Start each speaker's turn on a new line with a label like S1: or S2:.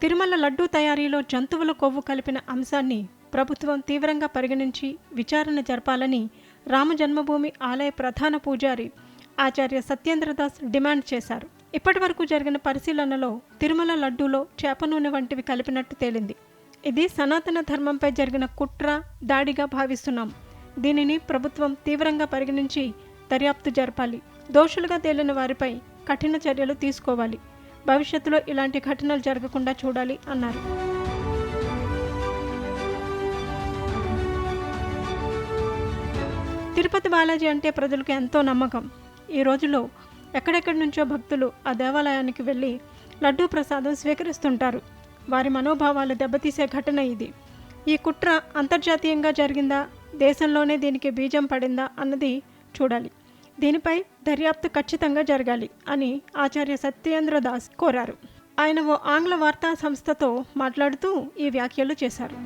S1: తిరుమల లడ్డూ తయారీలో జంతువుల కొవ్వు కలిపిన అంశాన్ని ప్రభుత్వం తీవ్రంగా పరిగణించి విచారణ జరపాలని రామ జన్మభూమి ఆలయ ప్రధాన పూజారి ఆచార్య సత్యేంద్రదాస్ డిమాండ్ చేశారు. ఇప్పటివరకు జరిగిన పరిశీలనలో తిరుమల లడ్డూలో చేప నూనె వంటివి కలిపినట్టు తేలింది. ఇది సనాతన ధర్మంపై జరిగిన కుట్ర దాడిగా భావిస్తున్నాం. దీనిని ప్రభుత్వం తీవ్రంగా పరిగణించి దర్యాప్తు జరపాలి. దోషులుగా తేలిన వారిపై కఠిన చర్యలు తీసుకోవాలి. భవిష్యత్తులో ఇలాంటి ఘటనలు జరగకుండా చూడాలి అన్నారు. తిరుపతి బాలాజీ అంటే ప్రజలకు ఎంతో నమ్మకం. ఈ రోజులో ఎక్కడెక్కడి నుంచో భక్తులు ఆ దేవాలయానికి వెళ్ళి లడ్డూ ప్రసాదం స్వీకరిస్తుంటారు. వారి మనోభావాలు దెబ్బతీసే ఘటన ఇది. ఈ కుట్ర అంతర్జాతీయంగా జరిగిందా? దేశంలోనే దీనికి బీజం పడిందా? అన్నది చూడాలి. దీనిపై దర్యాప్తు ఖచ్చితంగా జరగాలి అని ఆచార్య సత్యేంద్ర దాస్ కోరారు. ఆయన ఓ ఆంగ్ల వార్తా సంస్థతో మాట్లాడుతూ ఈ వ్యాఖ్యలు చేశారు.